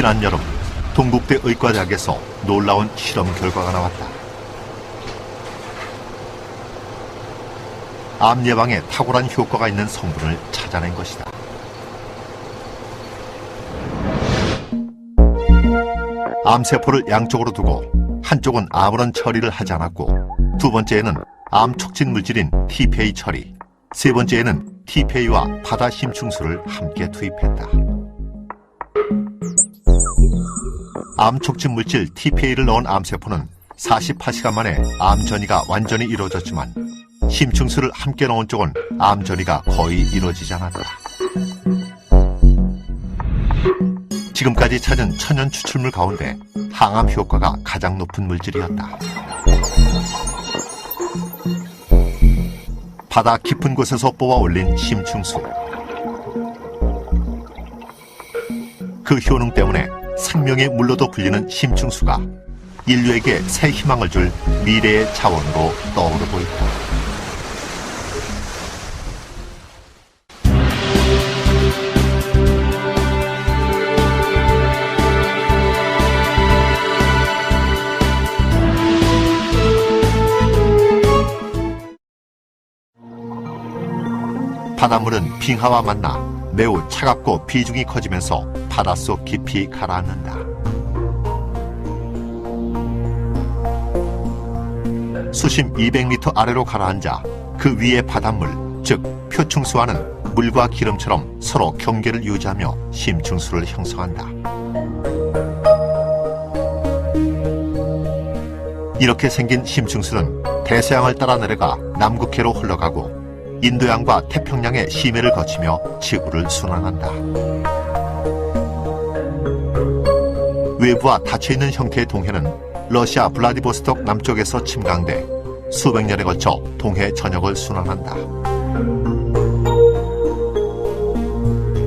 지난 여름 동국대 의과대학에서 놀라운 실험 결과가 나왔다. 암 예방에 탁월한 효과가 있는 성분을 찾아낸 것이다. 암세포를 양쪽으로 두고 한쪽은 아무런 처리를 하지 않았고 두 번째에는 암 촉진 물질인 TPA 처리, 세 번째에는 TPA와 바다 심층수를 함께 투입했다. 암 촉진 물질 TPA를 넣은 암세포는 48시간 만에 암 전이가 완전히 이루어졌지만 심층수를 함께 넣은 쪽은 암 전이가 거의 이루어지지 않았다. 지금까지 찾은 천연 추출물 가운데 항암 효과가 가장 높은 물질이었다. 바다 깊은 곳에서 뽑아 올린 심층수. 그 효능 때문에 생명의 물로도 불리는 심층수가 인류에게 새 희망을 줄 미래의 자원으로 떠오르고 있다. 바닷물은 빙하와 만나 매우 차갑고 비중이 커지면서 바닷속 깊이 가라앉는다. 수심 200m 아래로 가라앉아 그 위의 바닷물, 즉 표층수와는 물과 기름처럼 서로 경계를 유지하며 심층수를 형성한다. 이렇게 생긴 심층수는 대서양을 따라 내려가 남극해로 흘러가고 인도양과 태평양의 심해를 거치며 지구를 순환한다. 외부와 닫혀있는 형태의 동해는 러시아 블라디보스톡 남쪽에서 침강돼 수백 년에 걸쳐 동해 전역을 순환한다.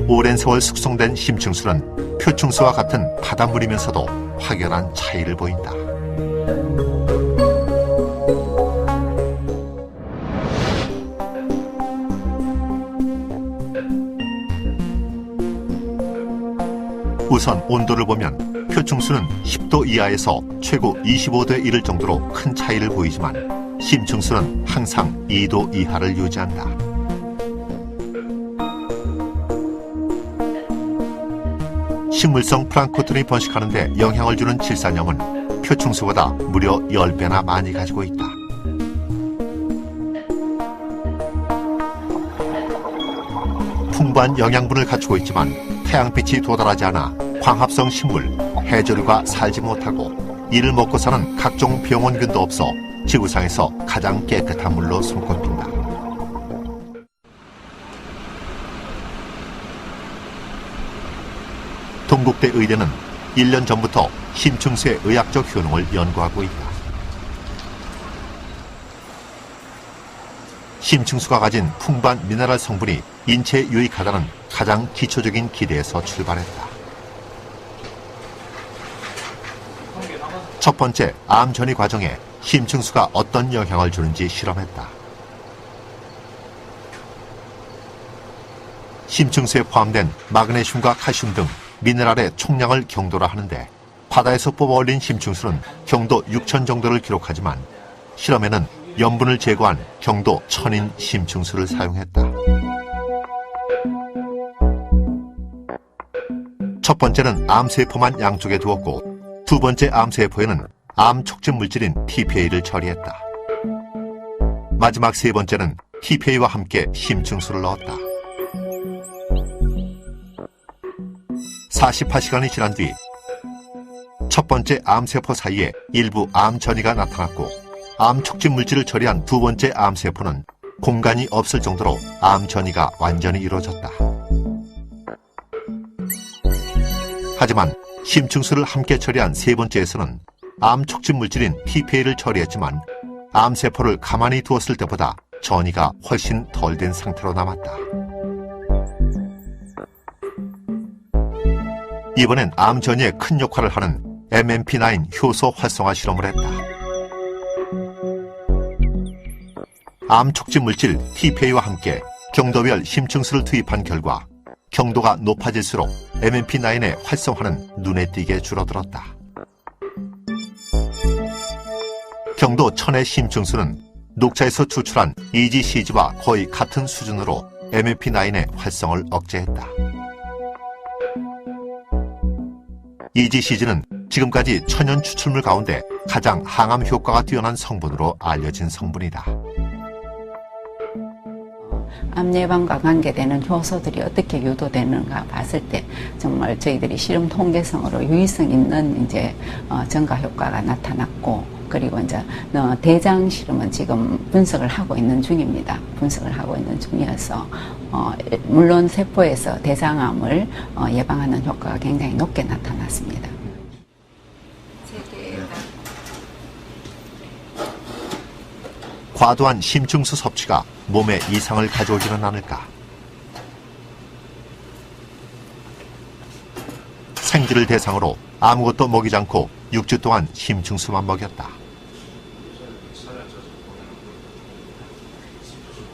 오랜 세월 숙성된 심층수는 표층수와 같은 바닷물이면서도 확연한 차이를 보인다. 우선 온도를 보면 표층수는 10도 이하에서 최고 25도에 이를 정도로 큰 차이를 보이지만 심층수는 항상 2도 이하를 유지한다. 식물성 플랑크톤이 번식하는 데 영향을 주는 질산염은 표층수보다 무려 10배나 많이 가지고 있다. 풍부한 영양분을 갖추고 있지만 태양빛이 도달하지 않아 광합성 식물, 해조류가 살지 못하고 이를 먹고 사는 각종 병원균도 없어 지구상에서 가장 깨끗한 물로 손꼽힌다. 동국대 의대는 1년 전부터 심층수의 의학적 효능을 연구하고 있다. 심층수가 가진 풍부한 미네랄 성분이 인체에 유익하다는 가장 기초적인 기대에서 출발했다. 첫 번째 암 전이 과정에 심층수가 어떤 영향을 주는지 실험했다. 심층수에 포함된 마그네슘과 칼슘 등 미네랄의 총량을 경도라 하는데 바다에서 뽑아 올린 심층수는 경도 6천 정도를 기록하지만 실험에는 염분을 제거한 경도 천인 심층수를 사용했다. 첫 번째는 암세포만 양쪽에 두었고 두 번째 암세포에는 암 촉진 물질인 TPA를 처리했다. 마지막 세 번째는 TPA와 함께 심층수를 넣었다. 48시간이 지난 뒤 첫 번째 암세포 사이에 일부 암 전이가 나타났고 암 촉진 물질을 처리한 두 번째 암세포는 공간이 없을 정도로 암 전이가 완전히 이루어졌다. 하지만 심층수를 함께 처리한 세 번째에서는 암 촉진 물질인 TPA를 처리했지만 암세포를 가만히 두었을 때보다 전이가 훨씬 덜 된 상태로 남았다. 이번엔 암 전이에 큰 역할을 하는 MMP9 효소 활성화 실험을 했다. 암 촉진 물질 TPA와 함께 경도별 심층수를 투입한 결과 경도가 높아질수록 MMP9의 활성화는 눈에 띄게 줄어들었다. 경도 천의 심층수는 녹차에서 추출한 EGCG와 거의 같은 수준으로 MMP9의 활성을 억제했다. EGCG는 지금까지 천연 추출물 가운데 가장 항암 효과가 뛰어난 성분으로 알려진 성분이다. 암 예방과 관계되는 효소들이 어떻게 유도되는가 봤을 때 정말 저희들이 실험 통계성으로 유의성 있는 이제 어, 증가 효과가 나타났고 그리고 이제 어, 대장 실험은 지금 분석을 하고 있는 중입니다. 분석을 하고 있는 중이어서 어, 물론 세포에서 대장암을 어, 예방하는 효과가 굉장히 높게 나타났습니다. 과도한 심층수 섭취가 몸에 이상을 가져오지는 않을까. 생쥐를 대상으로 아무것도 먹이지 않고 6주 동안 심층수만 먹였다.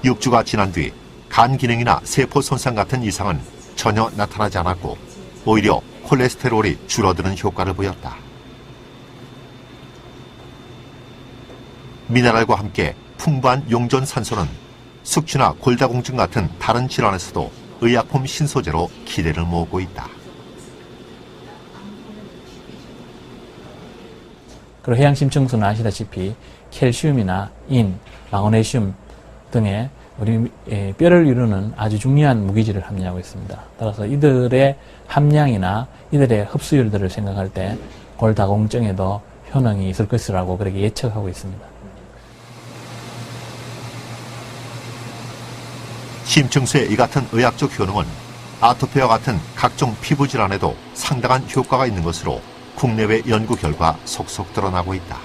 6주가 지난 뒤 간 기능이나 세포 손상 같은 이상은 전혀 나타나지 않았고 오히려 콜레스테롤이 줄어드는 효과를 보였다. 미네랄과 함께 풍부한 용존 산소는 숙취나 골다공증 같은 다른 질환에서도 의약품 신소재로 기대를 모으고 있다. 그리고 해양 심층수는 아시다시피 캘슘이나 인, 마그네슘 등의 우리 예, 뼈를 이루는 아주 중요한 무기질을 함유하고 있습니다. 따라서 이들의 함량이나 이들의 흡수율들을 생각할 때 골다공증에도 효능이 있을 것이라고 그렇게 예측하고 있습니다. 심층수의 이 같은 의학적 효능은 아토피와 같은 각종 피부 질환에도 상당한 효과가 있는 것으로 국내외 연구 결과 속속 드러나고 있다.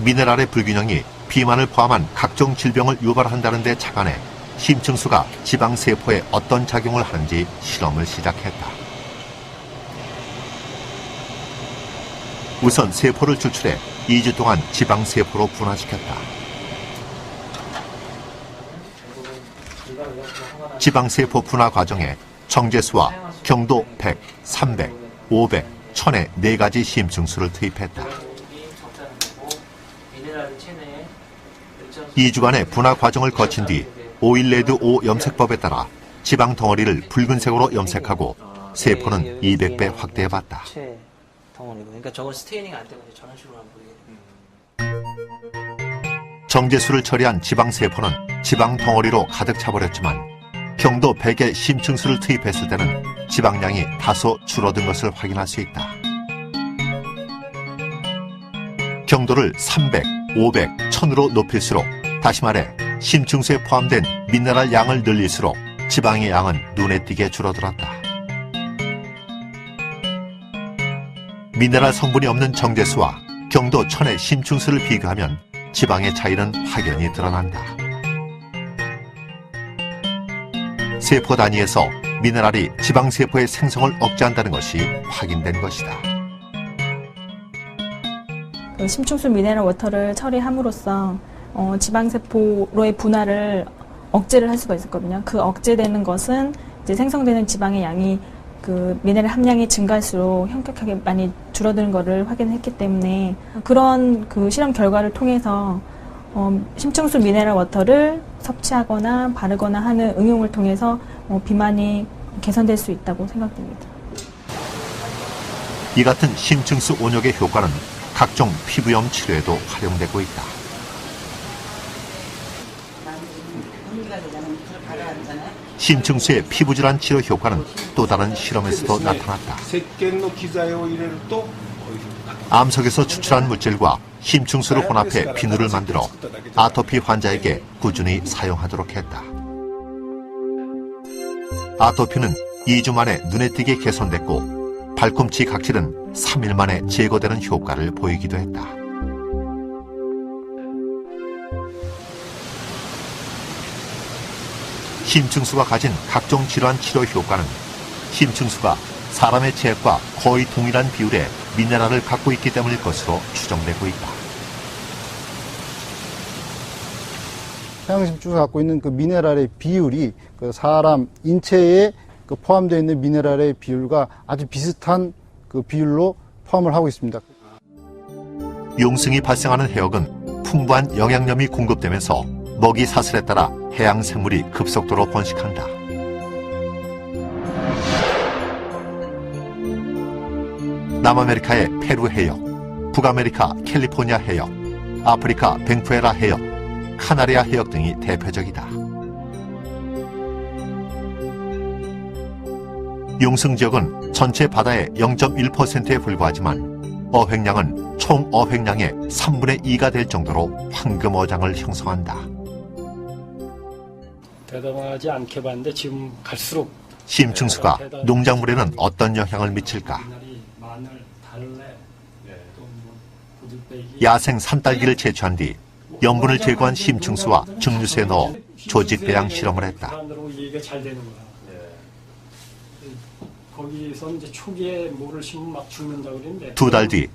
미네랄의 불균형이 비만을 포함한 각종 질병을 유발한다는 데 착안해 심층수가 지방세포에 어떤 작용을 하는지 실험을 시작했다. 우선 세포를 추출해 2주 동안 지방세포로 분화시켰다. 지방세포 분화 과정에 정제수와 경도 100, 300, 500, 1000의 네 가지 심층수를 투입했다. 2주간의 분화 과정을 거친 뒤 오일레드 5 염색법에 따라 지방 덩어리를 붉은색으로 염색하고 세포는 200배 확대해봤다. 최 덩어리고 그러니까 저걸 스테이닝 안 되고 이제 저런 식으로 하면 보이게 정제수를 처리한 지방 세포는 지방 덩어리로 가득 차버렸지만 경도 100의 심층수를 투입했을 때는 지방량이 다소 줄어든 것을 확인할 수 있다. 경도를 300, 500, 1000으로 높일수록 다시 말해 심층수에 포함된 미네랄 양을 늘릴수록 지방의 양은 눈에 띄게 줄어들었다. 미네랄 성분이 없는 정제수와 경도 1000의 심층수를 비교하면 지방의 차이는 확연히 드러난다. 세포 단위에서 미네랄이 지방세포의 생성을 억제한다는 것이 확인된 것이다. 그 심층수 미네랄 워터를 처리함으로써 어, 지방세포로의 분화를 억제를 할 수가 있었거든요. 그 억제되는 것은 이제 생성되는 지방의 양이 그 미네랄 함량이 증가할수록 현격하게 많이 줄어드는 것을 확인했기 때문에 그런 그 실험 결과를 통해서 어, 심층수 미네랄 워터를 섭취하거나 바르거나 하는 응용을 통해서 어, 비만이 개선될 수 있다고 생각됩니다. 이 같은 심층수 온역의 효과는 각종 피부염 치료에도 활용되고 있다. 심층수의 피부질환 치료 효과는 또 다른 실험에서도 나타났다. 암석에서 추출한 물질과 심층수를 혼합해 비누를 만들어 아토피 환자에게 꾸준히 사용하도록 했다. 아토피는 2주 만에 눈에 띄게 개선됐고 발꿈치 각질은 3일 만에 제거되는 효과를 보이기도 했다. 심층수가 가진 각종 질환 치료 효과는 심층수가 사람의 체액과 거의 동일한 비율의 미네랄을 갖고 있기 때문일 것으로 추정되고 있다. 해양심축수가 갖고 있는 그 미네랄의 비율이 그 사람 인체에 그 포함되어 있는 미네랄의 비율과 아주 비슷한 그 비율로 포함을 하고 있습니다. 용승이 발생하는 해역은 풍부한 영양염이 공급되면서 먹이 사슬에 따라 해양 생물이 급속도로 번식한다. 남아메리카의 페루 해역, 북아메리카 캘리포니아 해역, 아프리카 벤쿠에라 해역, 카나리아 해역 등이 대표적이다. 용승 지역은 전체 바다의 0.1%에 불과하지만 어획량은 총 어획량의 3분의 2가 될 정도로 황금어장을 형성한다. 대담하지 않게 봤는데 지금 갈수록 심층수가 농작물에는 어떤 영향을 미칠까? 미나리, 마늘, 달래, 또뭐 고들빼기 야생 산딸기를 채취한 뒤 염분을 제거한 심층수와 증류수에 넣어 조직 배양 실험을 했다. 사람들하고 이게 잘 되는 거야. 거기서 이제 초기에 뭐를 심으면 막 죽는다 그랬는데 두 달 뒤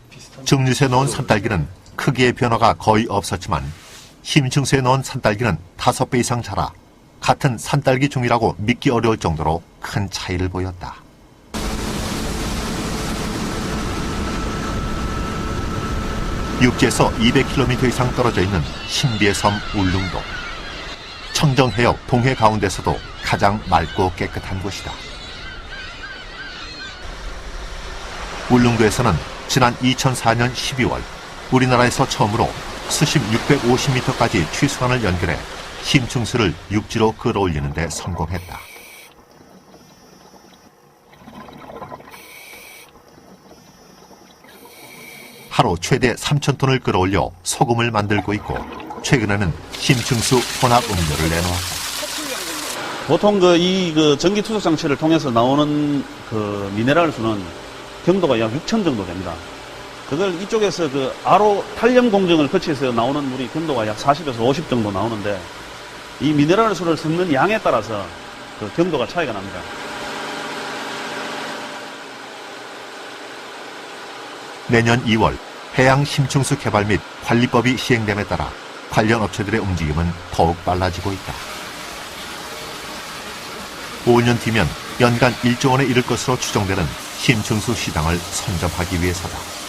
증류수에 넣은 산딸기는 크기의 변화가 거의 없었지만 심층수에 넣은 산딸기는 다섯 배 이상 자라 같은 산딸기 종이라고 믿기 어려울 정도로 큰 차이를 보였다. 육지에서 200km 이상 떨어져 있는 신비의 섬 울릉도. 청정해역 동해 가운데서도 가장 맑고 깨끗한 곳이다. 울릉도에서는 지난 2004년 12월 우리나라에서 처음으로 수심 650m까지 취수관을 연결해 심층수를 육지로 끌어올리는 데 성공했다. 하루 최대 3,000톤을 끌어올려 소금을 만들고 있고 최근에는 심층수 혼합 음료를 내놓았다. 보통 그 이 그 전기 투석 장치를 통해서 나오는 그 미네랄 수는 경도가 약 6천 정도 됩니다. 그걸 이쪽에서 그 RO 탄렴 공정을 거치해서 나오는 물이 경도가 약 40에서 50 정도 나오는데 이 미네랄 수를 섞는 양에 따라서 그 경도가 차이가 납니다. 내년 2월 해양 심층수 개발 및 관리법이 시행됨에 따라 관련 업체들의 움직임은 더욱 빨라지고 있다. 5년 뒤면 연간 1조 원에 이를 것으로 추정되는 심층수 시장을 선점하기 위해서다.